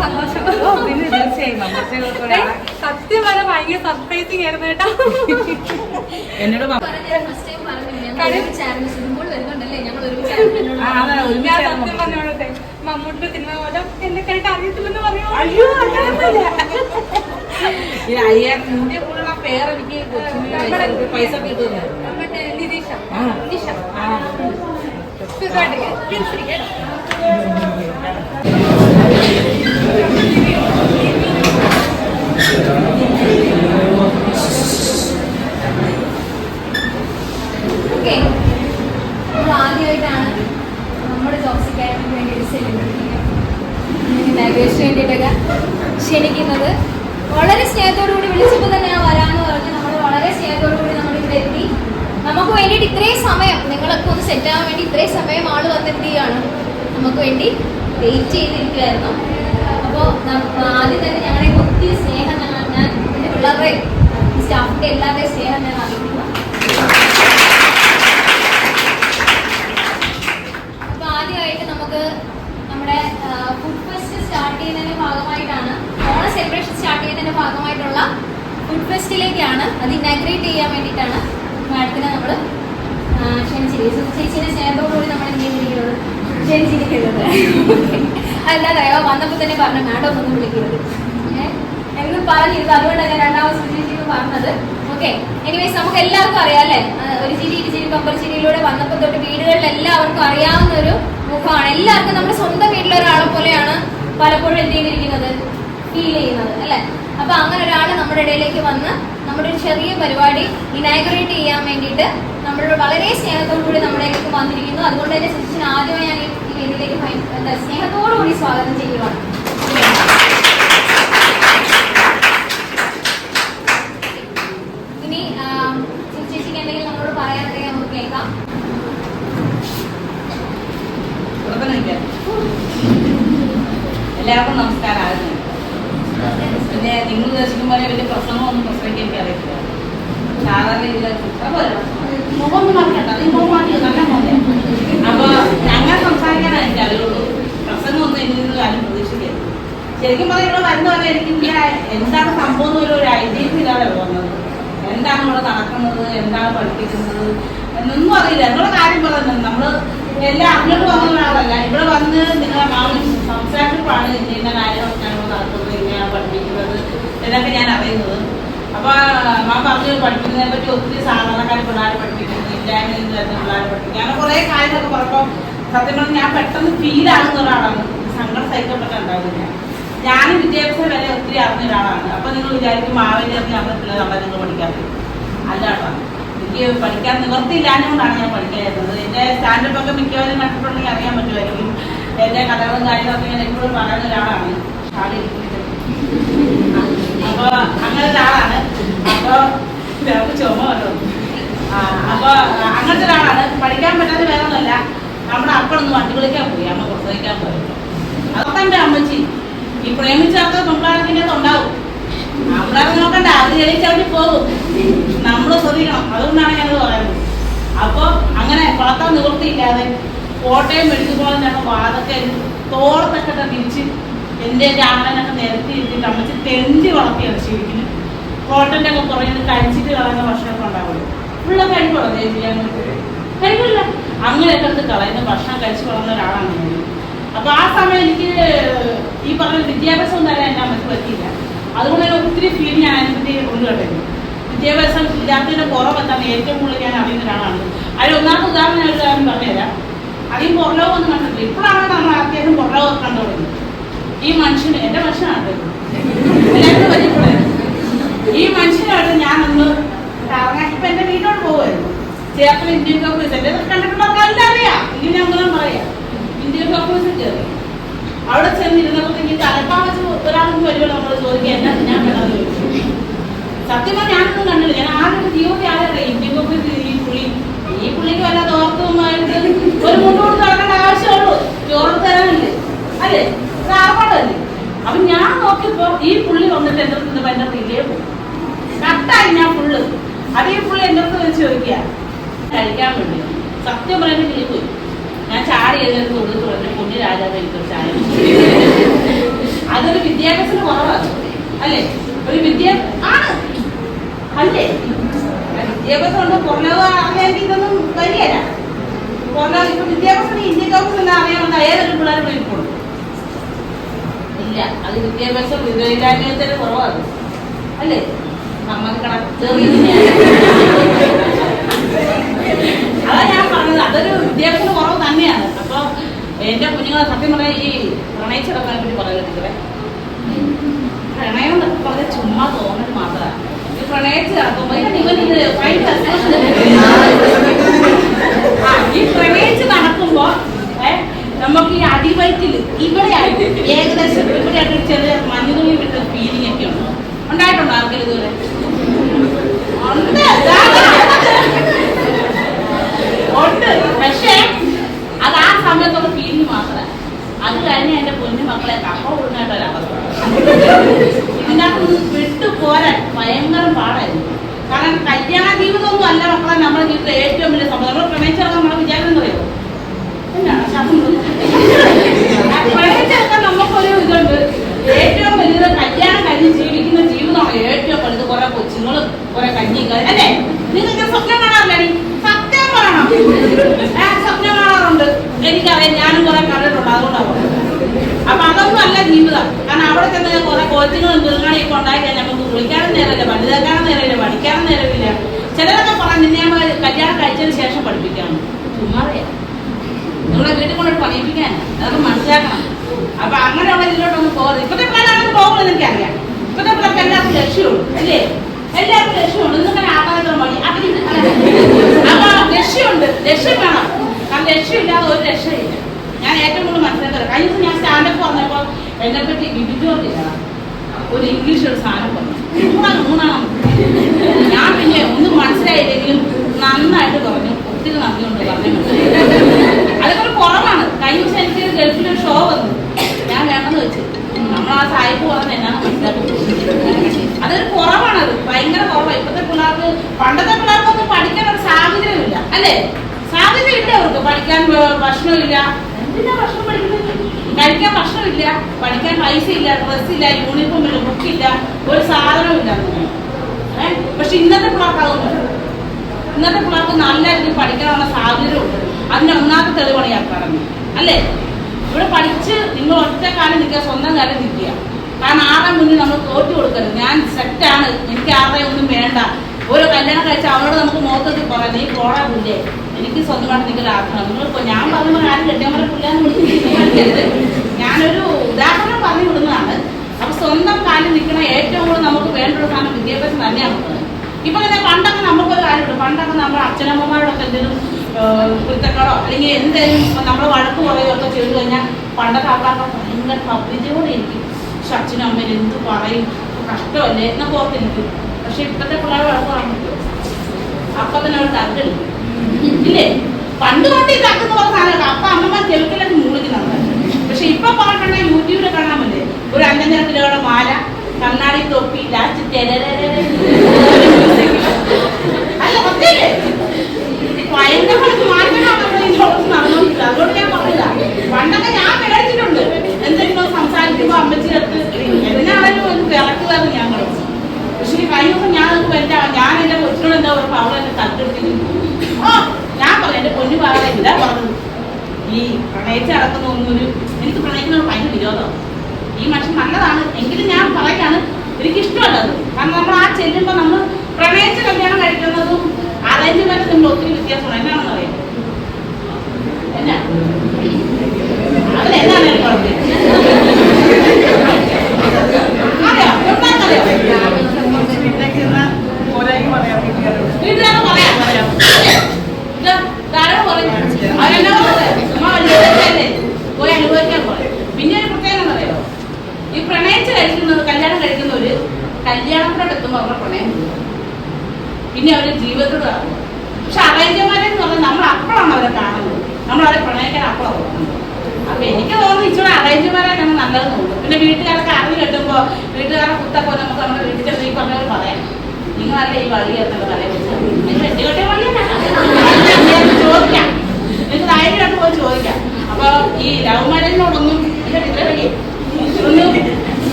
സന്തോഷം. സത്യം പറഞ്ഞ ഭയങ്കര സർപ്രൈസിങ് ആയിരുന്നു കേട്ടോ. എന്നോട് മമ്മൂട്ടിന്റെ സിനിമ പോലെ എന്നെ കേട്ട് അറിയത്തില്ലെന്ന് പറയുമോ അയ്യോ അങ്ങനെയൊന്നുമില്ല പേർ എനിക്ക് പൈസ- മറ്റേ നിതീഷ. നിഷ よろしくお願いします。പിള്ളേരുടെ സ്റ്റാഫിന്റെ എല്ലാവരുടെയും സ്നേഹം ഞാൻ നമുക്ക് നമ്മുടെ ഫുഡ് ഫെസ്റ്റ് സ്റ്റാർട്ട് ചെയ്യുന്നതിന്റെ ഭാഗമായിട്ടാണ് ഓണ സെലിബ്രേഷൻ സ്റ്റാർട്ട് ചെയ്യുന്നതിന്റെ ഭാഗമായിട്ടുള്ള ഫുഡ് ഫെസ്റ്റിലേക്കാണ് അത് ഇനാഗ്രേറ്റ് ചെയ്യാൻ വേണ്ടിയിട്ടാണ് മാഡത്തിനെ നമ്മൾ ക്ഷണിച്ചിരിക്കുന്നത്. ചേച്ചിനെ സ്നേഹത്തോടുകൂടി നമ്മൾ എന്ത് ചെയ്തിരിക്കുന്നത്? ക്ഷണിച്ചിരിക്കുന്നത്. അല്ലാതെയോ വന്നപ്പോൾ തന്നെ പറഞ്ഞു മാഡം ഒന്നും വിളിക്കരുത്. ഏഹ് പറഞ്ഞിരുന്നു. അതുകൊണ്ടാണ് ഞാൻ രണ്ടാമത് സുചേച്ചിക്ക് പറഞ്ഞത്. ഓക്കെ എനിവേസ് നമുക്ക് എല്ലാവർക്കും അറിയാം അല്ലേ? ഒരു ചിരി ഇരുചിരി പമ്പർ ചിരിയിലൂടെ വന്നപ്പോൾ തൊട്ട് വീടുകളിൽ എല്ലാവർക്കും അറിയാവുന്ന ഒരു മുഖമാണ്. എല്ലാവർക്കും നമ്മുടെ സ്വന്തം വീട്ടിലെ ഒരാളെ പോലെയാണ് പലപ്പോഴും എന്ത് ചെയ്തിരിക്കുന്നത്? ഫീൽ ചെയ്യുന്നത് അല്ലെ? അപ്പൊ അങ്ങനെ ഒരാൾ നമ്മുടെ ഇടയിലേക്ക് വന്ന് നമ്മുടെ ഒരു ചെറിയ പരിപാടി ഇനാഗ്രേറ്റ് ചെയ്യാൻ വേണ്ടിയിട്ട് നമ്മൾ വളരെ സ്നേഹത്തോടുകൂടി നമ്മുടെ വന്നിരിക്കുന്നു. അതുകൊണ്ട് തന്നെ സുചിച്ചിന് ആദ്യമായി ഞാൻ ഈ വേദിയിലേക്ക് എന്താ സ്നേഹത്തോടുകൂടി സ്വാഗതം ചെയ്യുവാണ് ഇനി ആ, ചേച്ചിക്ക് എന്തെങ്കിലും നമ്മളോട് പറയാനുണ്ടെങ്കിൽ നമുക്ക് കേൾക്കാം ഉറപ്പ് നിൽക്കാം. എല്ലാവർക്കും നമസ്കാരം ആയിരുന്നു പിന്നെ നിങ്ങൾ ഉദ്ദേശിക്കും പോലെ വലിയ പ്രസംഗമൊന്നും പ്രസംഗിക്കാൻ എനിക്ക് അറിയില്ല സാധാരണ മുഖം അപ്പൊ അങ്ങനെ സംസാരിക്കാനാണ് എനിക്ക് അറിയുള്ളൂ പ്രസംഗമൊന്നും എനിക്ക് നിന്ന് കാര്യം പ്രതീക്ഷിക്കരുത്. ശരിക്കും പറഞ്ഞാൽ ഇവിടെ വരുന്നവരെ എനിക്ക് എന്താണ് സംഭവം ഒരു- ഒരു ഐഡിയസ് ഇല്ലാതെ പോകുന്നത് എന്താണ് ഇവിടെ നടക്കുന്നത്? എന്താണ് പഠിപ്പിക്കുന്നത്? എന്നൊന്നും അറിയില്ല. എന്നുള്ള കാര്യം പറയുന്നത് നമ്മൾ എല്ലാം അങ്ങോട്ട് വന്ന ഒരാളല്ല ഇവിടെ വന്ന് നിങ്ങളെ മാമൻ സംസാരിച്ചപ്പോഴാണ് ഇന്ന ഇന്ന കാര്യങ്ങളൊക്കെ ഞങ്ങൾ നടക്കുന്നത് ഇങ്ങനെയാണ് പഠിപ്പിക്കുന്നത് എന്നൊക്കെ ഞാൻ അറിയുന്നത് അപ്പൊ പറഞ്ഞു പഠിപ്പിക്കുന്നതിനെ പറ്റി ഒത്തിരി സാധാരണക്കാരെ പിള്ളേരെ പഠിപ്പിക്കുന്നു. ഇല്ലായ്മ വരുന്ന പിള്ളേരെ പഠിപ്പിക്കുന്നു. അങ്ങനെ കുറെ കാര്യങ്ങളൊക്കെ പറഞ്ഞപ്പോൾ സത്യം പറഞ്ഞാൽ ഞാൻ പെട്ടെന്ന് ഫീൽ ആകുന്ന ഒരാളാണ്. സങ്കടം സഹിക്കപ്പെട്ട ഉണ്ടാവില്ല ഞാനും വിദ്യാഭ്യാസ വില ഒത്തിരി അറിഞ്ഞ ഒരാളാണ്. അപ്പൊ നിങ്ങൾ വിചാരിക്കും മാവേലി അറിഞ്ഞ അവരുടെ പിള്ളേർ അവിടെ നിങ്ങൾ പഠിക്കാൻ പറ്റും അല്ലാട്ടോ എനിക്ക് പഠിക്കാൻ നിവർത്തിയില്ലാഞ്ഞുകൊണ്ടാണ് ഞാൻ പഠിക്കാതിരുന്നത് എന്റെ സ്റ്റാൻഡപ്പ് ഒക്കെ മിക്കവാറും കണ്ടിട്ടുണ്ടെങ്കിൽ അറിയാൻ പറ്റുമായിരിക്കും. എന്റെ കഥകളും കാര്യങ്ങളൊക്കെ ഞാൻ എപ്പോഴും പറയുന്ന ഒരാളാണ്. അപ്പൊ അങ്ങനെ ഒരാളാണ്. അപ്പൊ ഇയാൾക്ക് ചുമ വന്നു ആ, അപ്പൊ അങ്ങനത്തെ ഒരാളാണ് പഠിക്കാൻ പറ്റാതെ വേറെ ഒന്നുമല്ല നമ്മുടെ അപ്പഴൊന്ന് വണ്ടി വിളിക്കാൻ പോയി അമ്മ പ്രസവിക്കാൻ പോയി അതൊക്കെ അമ്മച്ചി ഈ പ്രേമിച്ചാത്ത പെമ്പിളാരത്തിന്റെ ഉണ്ടാവും നമ്മളത് നോക്കണ്ട അത് ജയിച്ചവര് പോകും നമ്മൾ ശ്രദ്ധിക്കണം അതുകൊണ്ടാണ് ഞങ്ങൾ പറയുന്നത് അപ്പോൾ അങ്ങനെ വളർത്താൻ നിവൃത്തിയില്ലാതെ കോട്ടയം മെഡിക്കൽ കോളേജ് ഞങ്ങൾ വാതൊക്കെ തോർത്തൊക്കെ തിരിച്ച് എന്റെ ചാണനൊക്കെ നിരത്തി ഇരുത്തിയിട്ട് അമ്മച്ചി തെണ്ടി വളർത്തിയാണ് ശരിക്കും കോട്ടന്റെ ഒക്കെ പുറകിൽ കഴിച്ചിട്ട് കളയുന്ന ഭക്ഷണമൊക്കെ ഉണ്ടാവുള്ളൂ ഫുള്ള് കഴിക്കുള്ളൂ ചെയ്യാൻ കഴിക്കില്ല അങ്ങനെയൊക്കെ എടുത്ത് കളയുന്ന ഭക്ഷണം കഴിച്ച് വളർന്ന ഒരാളാണ് അപ്പൊ ആ സമയം എനിക്ക് ഈ പറഞ്ഞ വിദ്യാഭ്യാസം തരാൻ എന്റെ അമ്മയ്ക്ക് പറ്റിയില്ല. അതുകൊണ്ട് തന്നെ ഒത്തിരി ഫീൽ ഞാൻ അതിനെപ്പറ്റി കൊണ്ടുവരുന്നു വിദ്യാഭ്യാസം വിദ്യാർത്ഥിയുടെ കുറവ് എന്താണ് ഏറ്റവും കൂടുതൽ ഞാൻ അറിയുന്ന ഒരാളാണ്. അതിൽ ഒന്നാമത്തെ ഉദാഹരണം ഞാൻ കാര്യം പറഞ്ഞുതരാം. അധികം പുറലോകം ഒന്നും കണ്ടിട്ടില്ല. ഇപ്പോഴാണ് നമ്മൾ അത്യാവശ്യം പുറലോകം കണ്ടു തുടങ്ങി ഈ മനുഷ്യന് എന്റെ മനുഷ്യനാണ്. ഈ മനുഷ്യനായിട്ട് കറങ്ങാൻ ഇപ്പൊ എന്റെ വീട്ടിലോട്ട് പോകുമായിരുന്നു ചേർത്തല ഇന്ത്യൻ കോൺഗ്രസ് എന്റെ കണ്ടിട്ടുള്ളവർക്ക് എല്ലാം അറിയാം. ഇങ്ങനെ ഞങ്ങളും പറയാം. ഇന്ത്യൻ കോൺഗ്രസിൽ ചേർന്നു. അവിടെ ചെന്നിരുന്നപ്പോഴത്തേക്ക് തലപ്പാ വെച്ച് ഒരാൾക്ക് വരുമല്ലോ നമ്മൾ ചോദിക്കുക എന്നാ ഞാൻ വേണമെന്ന് ചോദിച്ചു. സത്യം പറഞ്ഞാൽ ഞാനൊന്നും കണ്ടില്ല. ഞാൻ ആരുടെ ജീവിതത്തിൽ ആളെ ഇന്ത്യൻ കോൺഗ്രസ് ഈ പുള്ളി ഈ പുള്ളിക്ക് വല്ല തോർത്തുമായിട്ട് ഒരു മുന്നോട്ട് നടക്കേണ്ട ആവശ്യമുള്ളൂ. ചോറ് തരാനല്ലേ? അല്ലേ? ആർപ്പാടല്ലേ അപ്പൊ ഞാൻ നോക്കിയപ്പോ ഈ പുള്ളി വന്നിട്ട് എന്റെ എന്റെ റിലേ പോകും കട്ടായി ഞാൻ ഫുള്ള് അത് ഈ ഫുള്ള് എന്റെ അടുത്ത് വെച്ച് ചോദിക്കുക കഴിക്കാൻ വേണ്ടി. സത്യം പറയുന്ന കിളി പോയി. ഞാൻ ചാടി എഴുതി കൊടുത്തു പറഞ്ഞു കുഞ്ഞു രാജാവ് എനിക്ക് അതൊരു വിദ്യാഭ്യാസത്തിന് കുറവാണ്. അല്ലേ? ഒരു വിദ്യാ ആണ്. അല്ലേ? വിദ്യാഭ്യാസം ഉണ്ട്? അറിയാമെങ്കിൽ ഇതൊന്നും വരികയല്ല കുറഞ്ഞത് ഇപ്പൊ വിദ്യാഭ്യാസം ഇന്ത്യക്കാർക്ക് ഗവൺമെന്റ് അറിയാമെന്ന് ഏതൊരു പിള്ളേർ വിളിക്കുള്ളൂ ഇല്ല. അത് വിദ്യാഭ്യാസം വിവേകാന്യത്തിന് കുറവാണ്. അല്ലേ? അതാ ഞാൻ പറഞ്ഞത് അതൊരു വിദ്യാഭ്യാസ കുറവ് തന്നെയാണ് അപ്പൊ എന്റെ കുഞ്ഞുങ്ങളെ സത്യം പറയാൻ ഈ പ്രണയിച്ചെടുക്കാൻ പറ്റി പറയുന്നത് പ്രണയം എന്നൊക്കെ പറഞ്ഞാൽ ചുമ്മാ തോന്നൽ മാത്രമാണ് ഈ പ്രണയിച്ച് നടക്കുമ്പോ ആ, ഈ പ്രണയിച്ച് നടക്കുമ്പോ നമുക്ക് ഈ അടിവയറ്റിൽ ഇവിടെ ഏകദേശം ഇവിടെ ആയിട്ട് ചെറിയ മഞ്ഞുതുണി വിട്ട ഫീലിംഗ് ഒക്കെ ഉണ്ട്? ഉണ്ടായിട്ടുണ്ടോ ആർക്കെങ്കിലും ഇതുവരെ? Thank you. അല്ല ജീവിതം കാരണം അവിടെ ചെന്ന് ഞാൻ കുറെ കോച്ചിങ്ങും ദുർഗാണിയൊക്കെ ഉണ്ടായി കഴിഞ്ഞാൽ നമുക്ക് കുളിക്കാനും നേരമില്ല വലുതാക്കാനും നേരമില്ല പഠിക്കാനും നേരമില്ല. ചിലരൊക്കെ പറഞ്ഞു ഞാൻ കല്യാണം കഴിച്ചതിന് ശേഷം പഠിപ്പിക്കാണ് ചുമ്മാറിയാ നിങ്ങളെ വീട്ടിൽ കൊണ്ടിട്ട് പണിയിപ്പിക്കാൻ അതൊക്കെ മനസ്സിലാക്കണം. അപ്പൊ അങ്ങനെയുള്ള ഇതിലോട്ടൊന്നും പോകരുത്. ഇപ്പത്തെ പിള്ളേരാണെന്ന് പോകുന്നത് എനിക്കറിയാം. ഇപ്പത്തെ പിള്ളേർക്ക് എല്ലാവർക്കും ലക്ഷ്യമുള്ളൂ അല്ലേ? എല്ലാവർക്കും ലക്ഷ്യമുണ്ട്. ഇന്നിങ്ങനെ ആകാതെ മതി അതിന് അപ്പൊ ലക്ഷ്യമുണ്ട്. ലക്ഷ്യം വേണം. കാരണം ലക്ഷ്യമില്ലാതെ ഒരു രക്ഷയില്ല. ഞാൻ ഏറ്റവും കൂടുതൽ മനസ്സിലാക്കുന്നത് കഴിഞ്ഞ ദിവസം ഞാൻ സ്റ്റാൻഡപ്പ് വന്നപ്പോൾ എന്നെ പറ്റി ബിബിജോർജില്ല ഒരു ഇംഗ്ലീഷ് ഒരു സാധനം പറഞ്ഞു. മൂന്നാണ് മൂന്നാണ്. ഞാൻ പിന്നെ ഒന്നും മനസ്സിലായില്ലെങ്കിലും നന്നായിട്ട് പറഞ്ഞു. ഒത്തിരി നന്ദിയുണ്ട് പറഞ്ഞു അതൊക്കെ ഒരു കുറവാണ്. കഴിഞ്ഞ ദിവസം എനിക്ക് ഗൾഫിൽ ഒരു ഷോ വന്നു. ഞാൻ വേണമെന്ന് വെച്ചു. നമ്മൾ ആ സായിപ്പ് പറഞ്ഞ എന്നാണ് മനസ്സിലാക്കുന്നത്. അതൊരു കുറവാണത് ഭയങ്കര കുറവാണ്. ഇപ്പോഴത്തെ പിള്ളേർക്ക് പണ്ടത്തെ പിള്ളേർക്കൊന്നും പഠിക്കാൻ ഒരു സാഹചര്യമില്ല. അല്ലേ? സാധ്യതയില്ല അവർക്ക്. പഠിക്കാൻ ഭക്ഷണമില്ല. എന്തിനാ ഭക്ഷണം പഠിക്കുന്നത്? കഴിക്കാൻ ഭക്ഷണമില്ല പഠിക്കാൻ പൈസ ഇല്ല ഡ്രസ് ഇല്ല യൂണിഫോം ഇല്ല ബുക്കില്ല ഒരു സാധനവും ഇല്ല. പക്ഷെ ഇന്നത്തെ പിള്ളേർക്കാവുന്നു ഇന്നത്തെ പിള്ളേർക്ക് നല്ല രീതിയിൽ പഠിക്കാനുള്ള സാഹചര്യമുണ്ട് അതിന്റെ ഒന്നാമത്തെ തെളിവാണ് ഞാൻ പറഞ്ഞു അല്ലേ? ഇവിടെ പഠിച്ച് നിങ്ങൾ ഒറ്റ കാലം നിൽക്കുക സ്വന്തം കാലം നിൽക്കുക. കാരണം ആരുടെ മുന്നിൽ നമ്മൾ തോറ്റു കൊടുക്കരുത്. ഞാൻ സെറ്റാണ് എനിക്ക് ആരുടെ ഒന്നും വേണ്ട. ഓരോ കല്യാണം കഴിച്ച അവരോട് നമുക്ക് മുഖത്തൊക്കെ പറയാം നീ പോടാ പുല്ലേ. എനിക്ക് സ്വന്തമായിട്ട് നിൽക്കുന്ന ആഗ്രഹം നിങ്ങൾ ഞാൻ പറയുമ്പോൾ ആരും കെട്ടിയമ്മ പുല്ലാന്ന് വിളിക്കരുത് ഞാനൊരു ഉദാഹരണം പറഞ്ഞു വിടുന്നതാണ്. അപ്പൊ സ്വന്തം കാലിൽ നിൽക്കണ ഏറ്റവും കൂടുതൽ നമുക്ക് വേണ്ട ഒരു സാധനം വിദ്യാഭ്യാസം തന്നെയാണ്. ഇപ്പൊ തന്നെ പണ്ടൊക്കെ നമുക്കൊരു കാര്യമുണ്ട്. പണ്ടൊക്കെ നമ്മുടെ അച്ഛനമ്മമാരോടൊക്കെ എന്തെങ്കിലും കുരുത്തക്കാടോ അല്ലെങ്കിൽ എന്തെങ്കിലും നമ്മൾ വഴക്ക് പറയുകയോ ഒക്കെ ചെയ്തു കഴിഞ്ഞാൽ പണ്ടത്തെ ആൾക്കാർക്ക് ഭയങ്കര പബ്ലിജോടെ ഇരിക്കും പക്ഷെ അച്ഛനും അമ്മയും എന്ത് പറയും? കഷ്ടമല്ലേ? എന്നൊക്കെ ഓർത്തിരിക്കും. പക്ഷെ ഇപ്പത്തെ പിള്ളേർ കുഴപ്പമാണല്ലോ അപ്പൊ തന്നെ അവർ തക്കെടുക്കും ഇല്ലേ? പണ്ട് തൊട്ട് ഈ തക്കെന്ന് പറഞ്ഞ സാധനം അപ്പൊ അമ്മമാർ ചെറുക്കിലൊക്കെ മൂളിക്കുന്നുണ്ട് പക്ഷെ ഇപ്പൊ പറഞ്ഞിട്ടുണ്ടെങ്കിൽ യൂട്യൂബിൽ കാണാൻ പറ്റേ ഒരു അഞ്ചഞ്ചര കിലോയുടെ മാല കണ്ണാടി തൊപ്പി ലാസ്റ്റ് അല്ല ഭയങ്കരമായിട്ട് മാറ്റങ്ങളാണ് നമ്മുടെ അതുകൊണ്ട് ഞാൻ പറഞ്ഞില്ല പണ്ടൊക്കെ ഞാൻ പേടിച്ചിട്ടുണ്ട് എന്തെങ്കിലും സംസാരിക്കുമ്പോ അമ്മച്ചി എന്നാണെങ്കിലും ഒരു വിളക്കുകാരൻ ഞാൻ കളിച്ചു പക്ഷേ ഈ കഴിഞ്ഞ ദിവസം ഞാൻ നോക്കുമ്പോ ഞാൻ എന്റെ കൊച്ചിനോട് എന്താ പറയുക അവൾ എന്നെ തട്ടെടുത്തിട്ട് ഞാൻ പറഞ്ഞു എന്റെ പൊന്നു പറയാൻ എന്താ പറഞ്ഞത്? ഈ പ്രണയിച്ച് നടക്കുന്ന ഒന്നൊരു എനിക്ക് പ്രണയിക്കുന്നത് ഭയങ്കര വിരോധമാണ് ഈ മനുഷ്യൻ നല്ലതാണ് എങ്കിലും ഞാൻ പറയാണ് എനിക്ക് ഇഷ്ടമല്ല അത്. കാരണം നമ്മൾ ആ ചെല്ലുമ്പോൾ നമ്മൾ പ്രണയിച്ച് കല്യാണം കഴിക്കുന്നതും അറേഞ്ച്മെന്റ് തമ്മിൽ ഒത്തിരി വ്യത്യാസമാണ്. എന്നാണെന്ന് അറിയാം? എന്നാ? അതിലെന്താണ് എനിക്ക് കുഴപ്പം? അറിയാം എന്താണെന്നറിയാം വീട്ടുകാരെ പറയാം പറയാം ഇത് ധാരാളം പറയും അവരെന്നാ പറഞ്ഞത് ചുമ്മാ വലിയ ഇതൊക്കെയല്ലേ പോയി അനുഭവിക്കാൻ പറയും പിന്നെ ഒരു പ്രത്യേകത പറയോ? ഈ പ്രണയിച്ച് കഴിക്കുന്നത് കല്യാണം കഴിക്കുന്നവര് കല്യാണത്തിനോട് എത്തുമ്പോൾ അവരുടെ പ്രണയം പിന്നെ അവരുടെ ജീവിതത്തോട് ഇറങ്ങും. പക്ഷെ നമ്മൾ അപ്പോഴാണ് അവരെ കാണുന്നത്. നമ്മൾ അവരെ പ്രണയിക്കാൻ അപ്പോഴാണ് തോന്നുന്നത് എനിക്ക് തോന്നുന്നു ഇച്ചിരി തോന്നുന്നത് പിന്നെ വീട്ടുകാരൊക്കെ അറിഞ്ഞു കിട്ടുമ്പോ വീട്ടുകാരെ കുത്തൊക്കെ നമുക്ക് നമ്മുടെ വീട്ടിൽ ചെന്ന് ഈ പറഞ്ഞവർ പറയാം. നിങ്ങളല്ലേ ഈ വഴി എന്നൊക്കെ പറയാൻ വെട്ടുകെട്ടിയ ചോദിക്കാം. നിങ്ങൾക്ക് ധൈര്യമായിട്ട് പോയി ചോദിക്കാം. അപ്പൊ ഈ ലവ് മാരേജിനോടൊന്നും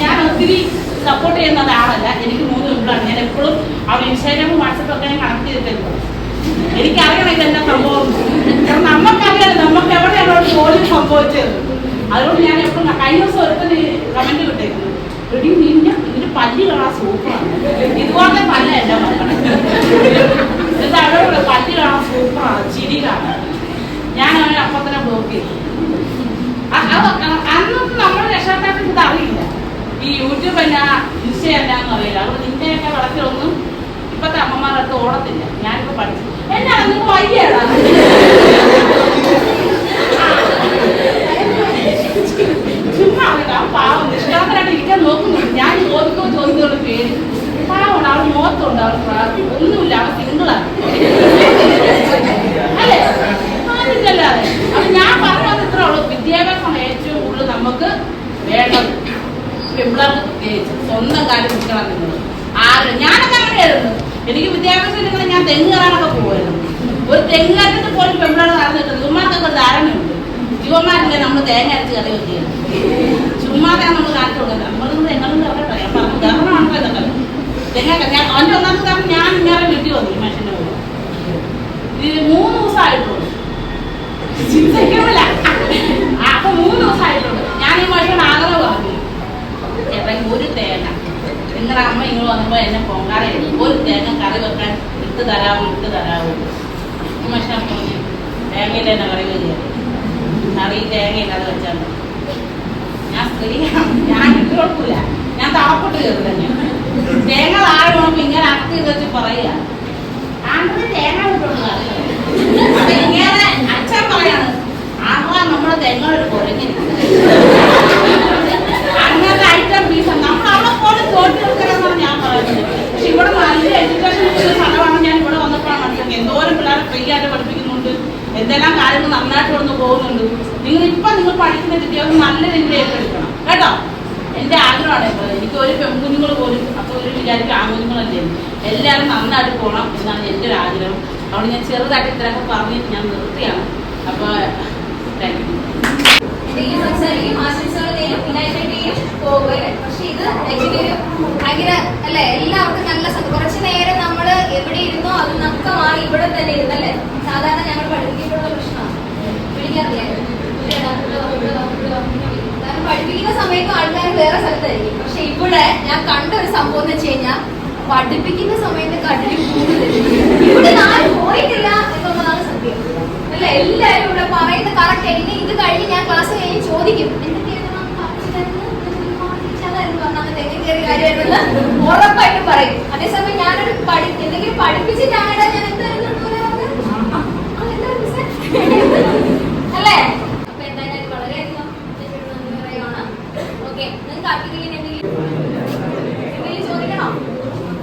ഞാൻ ഒത്തിരി സപ്പോർട്ട് ചെയ്യുന്ന ഒരാളല്ല. എനിക്ക് മൂന്ന് കുട്ടികളാണ് ഞാൻ എപ്പോഴും അവർ ഇൻസ്റ്റാഗ്രാമും വാട്സപ്പൊക്കെ ഞാൻ കണക്ട് ചെയ്തിട്ടുണ്ട് എനിക്കറിയണം ഇതെന്താ സംഭവം. കാരണം നമുക്കറിയാലോ നമുക്ക് എവിടെയാണോ ജോലി സംഭവിച്ചത്. അതുകൊണ്ട് ഞാൻ എപ്പോഴും കഴിഞ്ഞ ദിവസം ഒരുത്തന് കമന്റ് കിട്ടിയിരുന്നു എടി നിന്റെ ഇതിന്റെ പല്ല് കാണാൻ സൂപ്പറാണ്. ഇതുപോലത്തെ പല്ലല്ല മക്കളെ. എന്നിട്ട് അവരോട് പല്ല് കാണാൻ സൂപ്പറാണ്. ചിരി കാണാൻ ഞാൻ അവനെ അപ്പം തന്നെ ബ്ലോക്ക് ചെയ്തു. അന്നൊന്നും നമ്മുടെ രക്ഷാകർത്താക്കൾക്ക് ഇത് അറിയില്ല. ഈ യൂട്യൂബ് അല്ല ഇൻസ്റ്റ അല്ല എന്ന് അറിയില്ല. അതുകൊണ്ട് നിന്റെയൊക്കെ വളർത്തിയൊന്നും ഇപ്പത്തെ അമ്മമാരുടെ അടുത്ത് ഓടത്തില്ല. ഞാനിപ്പോ പഠിച്ചു. എന്നാ നിങ്ങൾക്ക് വയ്യടാ ചുമ്മാ അവൻ ആ പാവം നിഷ്കളങ്കരായിട്ട് ഇരിക്കാൻ നോക്കുന്നുണ്ട് ഞാൻ ചോദിക്കോ ചോദിക്കുന്നുള്ള പേര് പാവമാണ് അവൾ മുഖത്തുണ്ട് അവൾ പ്രാ- ഒന്നുമില്ല അവൾ സിംഗിളാണ് അല്ലേ ആരില്ലല്ലാതെ അപ്പൊ ഞാൻ പറഞ്ഞത് ഇത്രേ ഉള്ളൂ വിദ്യാഭ്യാസമാണ് ഏറ്റവും കൂടുതൽ നമുക്ക് വേണ്ടത് പെമ്പിളർക്ക് പ്രത്യേകിച്ച് സ്വന്തം കാര്യം നിൽക്കണം നിങ്ങൾ ആരും ഞാനൊക്കെ അങ്ങനെയായിരുന്നു എനിക്ക് വിദ്യാഭ്യാസം ഇല്ലെങ്കിൽ ഞാൻ തെങ്ങ് കയറാനൊക്കെ പോകുമായിരുന്നു ഒരു തെങ്ങ് കയറ്റത്തിൽ പോലും പെമ്പിളാണ് നടന്നു ചുമ്മാക്കൊക്കെ ചുമ്മാത്തൊക്കെ ധാരണയുണ്ട് ശിവന്മാരില്ലേ നമ്മൾ തേങ്ങ അരച്ച് കറി വെക്കുകയാണ് ചുമ്മാതെ നമ്മൾ കൊടുക്കുന്നത് നമ്മൾ തെങ്ങളും കറക്കട്ടെ ഞാൻ പറഞ്ഞു ഉദാഹരണമാണല്ലോ ഇതൊക്കെ. തെങ്ങ ഞാൻ അവന്റെ ഒന്നാമത്തെ കാരണം ഞാൻ ഇങ്ങനെ വീട്ടിൽ വന്നു മനുഷ്യന്റെ കൂടെ. ഇത് മൂന്ന് ദിവസമായിട്ടുള്ളൂ. ചിന്തിക്കണില്ല. അപ്പൊ മൂന്ന് ദിവസമായിട്ടുണ്ട് ഞാൻ ഈ മനുഷ്യൻ ആഗ്രഹം പറഞ്ഞു. ചേട്ടൻ ഒരു തേങ്ങ. നിങ്ങളുടെ അമ്മ ഇങ്ങോട്ട് വന്നപ്പോ എന്നെ പൊങ്കാറയായിരുന്നു ഒരു തേങ്ങ കറി വെക്കാൻ ഇട്ട് തരാമോ ഇട്ട് തരാമോ മനുഷ്യൻ പറഞ്ഞു തേങ്ങയിൽ തന്നെ കറി വരിക കറി വെച്ചാൽ ഞാൻ സ്ത്രീയാണ് ഞാൻ ഇട്ട് കൊടുക്കൂല. ഞാൻ താപ്പിട്ട് കയറി തന്നെ തേങ്ങ താഴെ ഇങ്ങനെ അടക്കി വെച്ച് പറയുക. ആണ്ടത് തേങ്ങ ഇട്ടുള്ളത് ഇങ്ങനെ അച്ഛൻ പറയാണ്. ആഹാ നമ്മുടെ തെങ്ങൊരു കുരങ്ങി അങ്ങനത്തെ ഐറ്റം പീസ് നമ്മൾ അവിടെ പോലും തോറ്റി നിൽക്കണമെന്നാണ് ഞാൻ പറയുന്നത്. പക്ഷെ ഇവിടെ നല്ല എഡ്യൂക്കേഷൻ എന്തോരം പിള്ളേരെ ഫ്രീ ആയിട്ട് പഠിപ്പിക്കുന്നുണ്ട്? എന്തെല്ലാം കാര്യങ്ങൾ നന്നായിട്ട് ഇവിടുന്ന് പോകുന്നുണ്ട്? നിങ്ങൾ ഇപ്പം നിങ്ങൾ പഠിക്കുന്ന വിദ്യാഭ്യാസം നല്ല രീതിയിൽ ഏറ്റെടുക്കണം. കേട്ടോ? എന്റെ ആഗ്രഹമാണ് എനിക്ക് ഒരു പെൺകുഞ്ഞുങ്ങൾ പോലും അപ്പോൾ ഒരു വിചാരിക്കും ആൺകുഞ്ഞുങ്ങളല്ലേ. എല്ലാവരും നന്നായിട്ട് പോകണം എന്നാണ് എന്റെ ഒരു ആഗ്രഹം. അതുകൊണ്ട് ഞാൻ ചെറുതായിട്ട് ഇത്രയൊക്കെ പറഞ്ഞ് ഞാൻ നിർത്തിയാണ്. അപ്പോൾ താങ്ക് യു എന്തെങ്കിലും സംസാരിക്കും ആശംസകളുടെയും ചെയ്യും ഇതായിട്ട് ചെയ്യും പോകും അല്ലേ പക്ഷെ ഇത് ആക്ച്വലി ഒരു ഭയങ്കര അല്ലെ? എല്ലാവർക്കും നല്ല കുറച്ച് നേരം നമ്മൾ എവിടെ ഇരുന്നോ അത് നമുക്ക് മാറി ഇവിടെ തന്നെ ഇരുന്നല്ലേ സാധാരണ ഞങ്ങൾ പഠിപ്പിക്കുമ്പോഴുള്ള പ്രശ്നമാണ്. വിളിക്കാറില്ല കാരണം പഠിപ്പിക്കുന്ന സമയത്ത് ആൾക്കാർ വേറെ സ്ഥലത്തായിരിക്കും. പക്ഷെ ഇവിടെ ഞാൻ കണ്ട ഒരു സംഭവം എന്ന് വെച്ച് കഴിഞ്ഞാൽ പഠിപ്പിക്കുന്ന സമയത്ത് കട്ടിലും കൂടുതൽ ഇവിടെ ആരും പോയിട്ടില്ല എന്നുള്ളതാണ് സത്യം. അല്ല എല്ലാരും ഇവിടെ പറയുന്ന കറക്റ്റ് ഇനി ഇത് കഴിഞ്ഞ് ഞാൻ ക്ലാസ് കഴിഞ്ഞ് ചോദിക്കും. ഉറപ്പായിട്ടും പറയും. അതേസമയം ഞാനൊരു പഠി എന്തെങ്കിലും പഠിപ്പിച്ചിട്ടാണ് ഞാൻ മിസ്സേ? അല്ലേ? അപ്പൊ എന്തായാലും വളരെയധികം ഓക്കെ നിങ്ങൾക്ക് ആർക്കെങ്കിലും എന്തെങ്കിലും എന്തെങ്കിലും ചോദിക്കണോ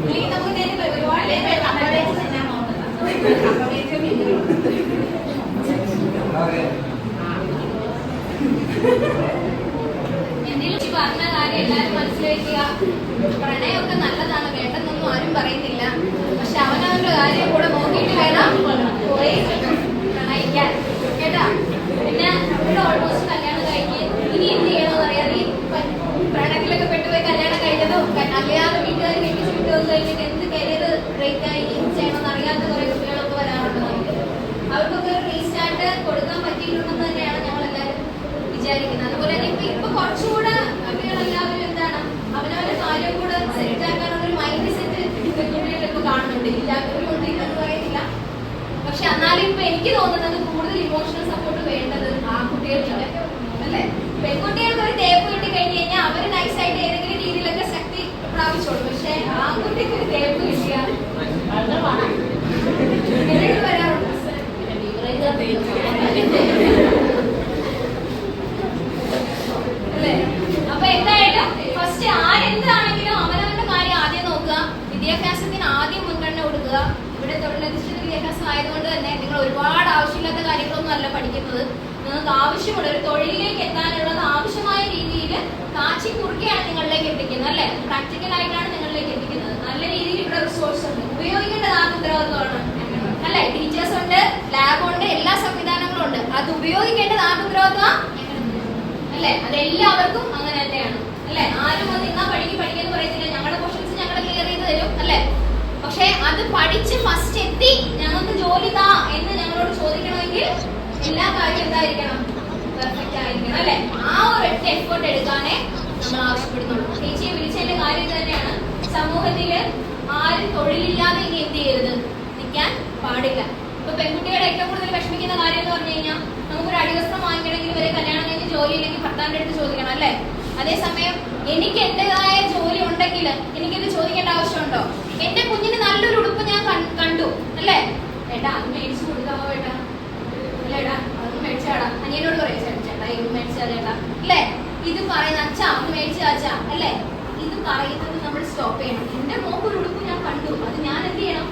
ഇല്ലെങ്കിൽ നമുക്ക് നേരിട്ട് ഒരുപാട് പേര് കണ്ടത് ഞാൻ എന്തെങ്കിലും ഈ പറഞ്ഞ കാര്യം എല്ലാവരും മനസ്സിലാക്കുക പ്രണയമൊക്കെ നല്ലതാണ് വേണ്ടെന്നൊന്നും ആരും പറയുന്നില്ല പക്ഷെ അവനവന്റെ കാര്യം കൂടെ നോക്കിയിട്ട് വേണം പോയി പ്രണയിക്കാൻ കേട്ടാ പിന്നെ ഇവിടെ ഓൾമോസ്റ്റ് കല്യാണം കഴിഞ്ഞ് ഇനി എന്ത് ചെയ്യണമെന്ന് അറിയാതെ ഈ പ- പ്രണയത്തിലൊക്കെ പെട്ടുപോയി കല്യാണം കഴിഞ്ഞതും ക- അറിയാതെ വീട്ടുകാർ കെട്ടിച്ച് വിട്ടത് കഴിഞ്ഞിട്ട് എന്ത് കരിയർ ആയി എന്ത് ചെയ്യണമെന്ന് അറിയാത്ത കുറെ കുട്ടികളൊക്കെ വരാറുണ്ട് നമുക്ക്. അവർക്കൊക്കെ ഒരു റീസ്റ്റാർട്ട് കൊടുക്കാൻ പറ്റിയിട്ടുണ്ടെന്ന് തന്നെയാണ് ഞങ്ങൾ എല്ലാവരും വിചാരിക്കുന്നത്. അതുപോലെ തന്നെ ഇപ്പൊ ഇപ്പൊ കുറച്ചുകൂടെ എന്താണ് അവനവന്റെ കാര്യം കൂടെ സെറ്റ് മൈൻഡ് സെറ്റ് കുട്ടികളിൽ ഇപ്പൊ കാണുന്നുണ്ട്. ഇല്ലാത്തവരും ഉണ്ട് പക്ഷെ എന്നാലും എനിക്ക് തോന്നുന്നത് കൂടുതൽ ഇമോഷണൽ സപ്പോർട്ട് വേണ്ടത് ആ കുട്ടികൾക്കാണ്. അല്ലേ? പെൺകുട്ടികൾക്ക് ഒരു തേപ്പ് കിട്ടി കഴിഞ്ഞ് കഴിഞ്ഞാൽ അവർ നൈസായിട്ട് ഏതെങ്കിലും പ്രാപിച്ചോളൂ പക്ഷെ ആ കുട്ടിക്ക് ഒരു തേപ്പ് കിട്ടിയ വരാറുണ്ട് അല്ലേ അപ്പൊ എന്തായാലും ഫസ്റ്റ് ആരെന്താണെങ്കിലും അവനവന്റെ കാര്യം ആദ്യം നോക്കുക വിദ്യാഭ്യാസത്തിന് ആദ്യം മുൻഗണന കൊടുക്കുക ഇവിടെ തൊഴിലധിഷ്ഠിത വിദ്യാഭ്യാസം ആയതുകൊണ്ട് തന്നെ നിങ്ങൾ ഒരുപാട് ആവശ്യമില്ലാത്ത കാര്യങ്ങളൊന്നും അല്ല പഠിക്കുന്നത് നിങ്ങൾക്ക് ആവശ്യമുള്ള ഒരു തൊഴിലിലേക്ക് എത്താനുള്ളത് ആവശ്യമായ രീതിയിൽ കാച്ചി കുറുക്കെയാണ് നിങ്ങളിലേക്ക് എത്തിക്കുന്നത് അല്ലെ പ്രാക്ടിക്കൽ ആയിട്ടാണ് നിങ്ങളിലേക്ക് എത്തിക്കുന്നത് നല്ല രീതിയിൽ ഇവിടെ റിസോഴ്സ് ഉണ്ട് ഉപയോഗിക്കേണ്ടത് ആ ഉത്തരവാദിത്വമാണ് അല്ലെ ടീച്ചേഴ്സ് ഉണ്ട് എല്ലാ സംവിധാനങ്ങളും ഉണ്ട്. അത് ഉപയോഗിക്കേണ്ടത് ആരുടെ ഉത്തരവാദിത്വം അല്ലേ? അതെല്ലാവർക്കും അങ്ങനെ തന്നെയാണ്. അല്ലെ? ആരും വന്ന് ഇന്നാ പഠിക്കും പഠിക്കുന്നു പറയത്തില്ല. ഞങ്ങളുടെ ക്വസ്റ്റൻസ് ഞങ്ങൾ ക്ലിയർ ചെയ്ത് തരും. അല്ലെ? പക്ഷെ അത് പഠിച്ച് ഫസ്റ്റ് എത്തി ഞങ്ങൾക്ക് ജോലി താ എന്ന് ഞങ്ങളോട് ചോദിക്കണമെങ്കിൽ എല്ലാ കാര്യം എന്തായിരിക്കണം? പെർഫെക്റ്റ് ആയിരിക്കണം. അല്ലെ? ആ ഒരു ഒറ്റ എഫേർട്ട് എടുക്കാനേ നമ്മൾ ആവശ്യപ്പെടുന്നുള്ളൂ. ചേച്ചിയെ വിളിച്ചതിന്റെ കാര്യം തന്നെയാണ്. സമൂഹത്തിൽ ആരും തൊഴിലില്ലാതെ ഇനി എന്ത് ചെയ്യരുത്? നിൽക്കാൻ പാടില്ല. പെൺകുട്ടികളെ ഏറ്റവും കൂടുതൽ വിഷമിക്കുന്ന കാര്യം എന്ന് പറഞ്ഞു കഴിഞ്ഞാൽ നമുക്കൊരു അടിവസ്ത്രം വാങ്ങിക്കണമെങ്കിൽ ഇവരെ കല്യാണം കഴിഞ്ഞ് ജോലി ഇല്ലെങ്കിൽ ഭർത്താവിന്റെ അടുത്ത് ചോദിക്കണം അല്ലേ? അതേസമയം എനിക്ക് എന്റേതായ ജോലി ഉണ്ടെങ്കിൽ എനിക്കിത് ചോദിക്കേണ്ട ആവശ്യമുണ്ടോ? എന്റെ കുഞ്ഞിന് നല്ലൊരു ഉടുപ്പ് ഞാൻ കണ്ടു അല്ലേ? ഏട്ടാ അത് മേടിച്ചു കൊടുക്കാമോ ഏട്ടാ? അല്ലേടാ അതൊന്നും മേടിച്ചാടാ അനിയനോട് പറയും ചേട്ടാ ഇത് മേടിച്ചാ അല്ലേ? ഇത് പറയുന്ന അച്ഛാ അത് മേടിച്ചാ അച്ഛാ. അല്ലേ? ഇത് പറയുന്നത് നമ്മൾ സ്റ്റോപ്പ് ചെയ്യണം. എന്റെ മോക്കൊരു ഉടുപ്പ് ഞാൻ കണ്ടു അത് ഞാൻ എന്ത് ചെയ്യണം?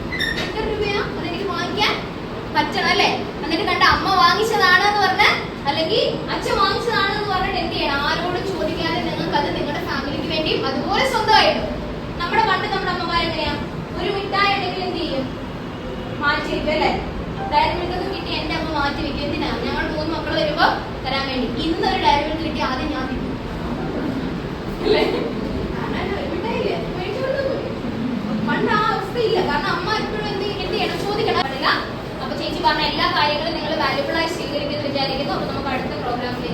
പറ്റണം അല്ലേ? എന്നിട്ട് കണ്ട അമ്മ വാങ്ങിച്ചതാണ് എന്ന് പറഞ്ഞ് അല്ലെങ്കിൽ അച്ഛൻ വാങ്ങിച്ചതാണ് എന്ന് പറഞ്ഞിട്ട് എന്ത് ചെയ്യണം? ആരോടും ചോദിക്കാതെ നിങ്ങൾക്ക് അത് നിങ്ങളുടെ ഫാമിലിക്ക് വേണ്ടിയും അതുപോലെ സ്വന്തമായിട്ടും. നമ്മുടെ പണ്ട് നമ്മുടെ അമ്മമാർ എങ്ങനെയാ ഒരു മിഠായി ഉണ്ടെങ്കിൽ എന്ത് ചെയ്യും? മാറ്റി വെക്കും അല്ലേ? ഡയറി മിൽക്കൊക്കെ കിട്ടി എന്റെ അമ്മ മാറ്റി വെക്കും. എന്തിനാ? ഞങ്ങൾ മൂന്ന് മക്കൾ വരുമ്പോ തരാൻ വേണ്ടി. ഇന്നൊരു ഡയറി മിൽക്ക് കിട്ടി ആദ്യം ഞാൻ തിന്നു. അല്ലേ? കാരണം മിഠായില്ലേ? മേടിച്ച് കൊടുത്താ പണ്ട് ആ അവസ്ഥയില്ല. കാരണം കാരണം എല്ലാ കാര്യങ്ങളും നിങ്ങൾ വാല്യുബിൾ ആയി സ്വീകരിക്കുന്നു വിചാരിക്കുന്നു. അപ്പോൾ നമുക്ക് അടുത്ത പ്രോഗ്രാമിലേക്ക്